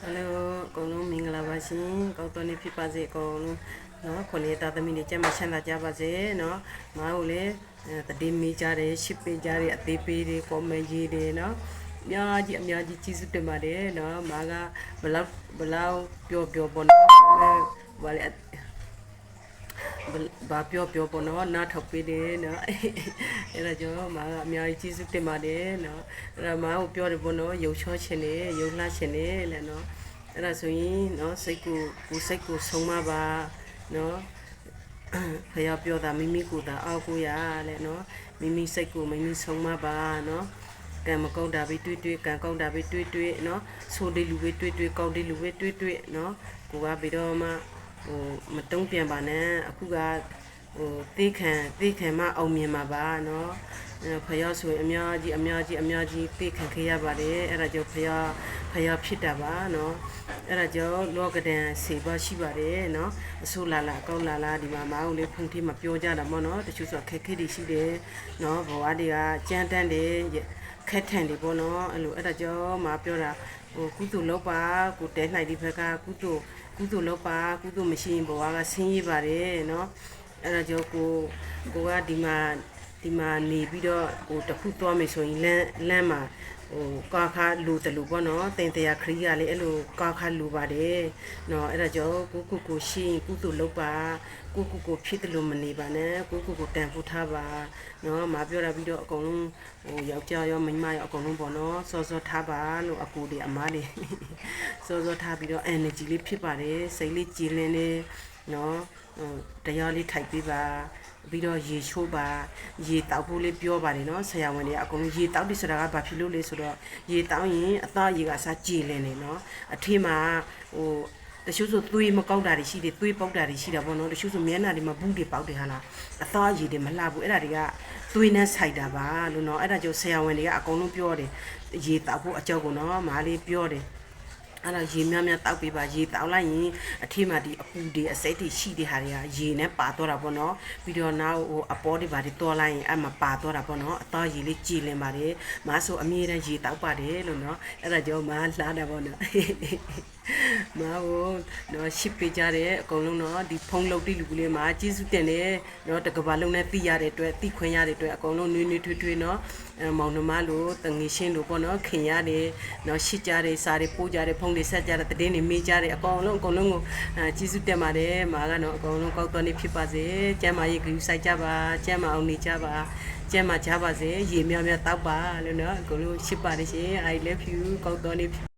ဟယ်လိုအကုန်လုံးမင်္ဂလာပါရှင်ကောက်တော်နေဖြစ်ပါစေအကုန်လုံးနော်ခொလေးသားသမီးတွေကျမ်းမချမ်းသာကြပါစေနော်မားကိုလည်းအဲတည်မိကြတယ်ရှစ်ပေးကြတယ်အသေးပေးတယ်ကွန်မန့်ရေးတယ်နော်အများကြီးအများကြီးကျေးဇူးတင်ပါတယ်နော်မားကဘလောက်ဘလောက်ပျော်ပျော်ပေါ့နော်ဘာလဲ ဘာပြောပြောပေါ့နော်နားထောက်ပေးတယ်နော်အဲ့ဒါကြောင့်မာကအများကြီးကျေးဇူးတင်ပါတယ်နော်အဲ့ဒါမာကိုပြောတယ်ပေါ့နော်ရုပ်ချောချင်တယ်ရုပ်လှချင်တယ်လဲနော်အဲ့ဒါဆိုရင်နော်စိတ်ကိုကိုစိတ်ကိုဆုံးမပါနော်ဖယားပြောတာမိမိကိုယ်သာအောက်ကိုရလဲနော်မိမိစိတ်ကိုမိမိဆုံးမပါနော်ကံမကောက်တာပဲတွေးတွေးကံကောက်တာပဲတွေးတွေးနော်ဆိုးတဲ့လူပဲတွေးတွေးကောက်တဲ့လူပဲတွေးတွေးနော်ကိုကဘယ်တော့မှ ဟိုမတုံ့ပြန်ပါနဲ့အခုကဟိုသိခံသိခံမှအောင်မြင်မှာပါနော်အဲဖယားဆိုရင်အများကြီးအများကြီးအများကြီးသိခံခဲ့ရပါတယ်အဲ့ဒါကြောင့်ဖယားဖယားဖြစ်တာပါနော်အဲ့ဒါကြောင့်လောကဒန်စေပါရှိပါတယ်နော်အဆိုးလာလာကောက်လာလာဒီမှာမအောင်လေးဖုန်ထိမပြောကြတာပေါ့နော်တချို့ဆိုခက်ခဲတွေရှိတယ်နော်ဘဝတွေကကြမ်းတမ်းတယ် ခက်ထန်တယ်ပေါ့နော်အဲ့လိုအဲ့ဒါကြောင့်မပြောတာဟိုကုသိုလ်လောက်ပါကိုတဲနိုင်ဒီဘက်ကကုသိုလ်ကုသိုလ်လောက်ပါကုသိုလ်မရှိရင်ဘဝကဆင်းရဲပါတယ်နော်အဲ့ဒါကြောင့်ကိုကိုကဒီမှာဒီမှာနေပြီးတော့ကိုတခုသွားမယ်ဆိုရင်လမ်းလမ်းမှာ ဟိုကာခါလူတလူပေါ့နော်တင်တရားခရီးကလည်းအဲ့လိုကာခါလူပါတယ်နော်အဲ့ဒါကြောင့်ကိုကိုကိုရှိရင်ကုသိုလ်လုပ်ပါကိုကိုကိုဖြစ်တယ်လို့မနေပါနဲ့ကိုကိုကိုတန်ဖိုးထားပါနော်မပြောတာပြီးတော့အကုန်လုံးဟိုယောက်ျားရောမိန်းမရောအကုန်လုံးပေါ့နော်စောစောထားပါလို့အကူတွေအမားတွေစောစောထားပြီးတော့ energy လေးဖြစ်ပါတယ်စိတ်လေးကြည်လင်းနေနော်ဟိုတရားလေးထိုက်ပေးပါ ပြီးတော့ရေချိုးပါရေတောက်ဖို့လေးပြောပါတယ်နော်ဆရာဝန်တွေကအကုန်လုံးရေတောက်တယ်ဆိုတာကဘာဖြစ်လို့လဲဆိုတော့ရေတောက်ရင်အသားရေကစားကြည်လင်နေနော်အထင်းမှာဟိုတချို့ဆိုသွေးမကောက်တာတွေရှိတယ်သွေးပေါက်တာတွေရှိတာပေါ့နော်တချို့ဆိုမျက်နှာတွေမှာဘူးတွေပေါက်တယ်ဟာလားအသားရည်တွေမလှဘူးအဲ့ဒါတွေကသွေးနဲ့ဆိုင်တာပါလို့နော်အဲ့ဒါကြောင့်ဆရာဝန်တွေကအကုန်လုံးပြောတယ်ရေတောက်ဖို့အကြောက်ကိုနော်မားလေးပြောတယ် အဲ့တော့ရေများများတောက်ပေးပါရေတောက်လိုက်ရင်အထီးမှာဒီအပူတွေအစိတ်တွေရှိတဲ့ဟာတွေကရေနဲ့ပါတော့တာပေါ့နော်ပြီးတော့နောက်ဟိုအပေါ်တွေပါတွေတောလိုက်ရင်အဲ့မှာပါတော့တာပေါ့နော်အသားရေလေးကြည်လင်ပါတယ်မဆိုအမြဲတမ်းရေတောက်ပါတယ်လို့နော်အဲ့ဒါကြောင့်မလှတာပေါ့နော်မဟုတ်နော်ရှစ်ပေးကြတဲ့အကုန်လုံးနော်ဒီဖုံးလုတ်တိလူကလေးမှာကျေးဇူးတင်တယ်နော်တကဘာလုံးနဲ့သိရတဲ့အတွက်သိခွင့်ရတဲ့အတွက်အကုန်လုံးနွေးနွေးထွေးထွေးနော်အဲမောင်နှမလို့တငယ်ချင်းလို့ပေါ့နော်ခင်ရတယ်နော်ရှစ်ကြတဲ့စားတွေပိုးကြတဲ့ဖုံးတွေဆက်ကြတဲ့တည်င်းတွေမေးကြတဲ့အကုန်လုံးအကုန်လုံးကိုအဲကျေးဇူးတင်ပါတယ်မာကတော့အကုန်လုံးကောက်တော်နေဖြစ်ပါစေကျမ်းမာရေးဂရုစိုက်ကြပါကျမ်းမာအောင်နေကြပါကျမ်းမာကြပါစေရေများများတောက်ပါလို့နော်အကုန်လုံးရှစ်ပါတယ်ရှင် I love you ကောက်တော်နေ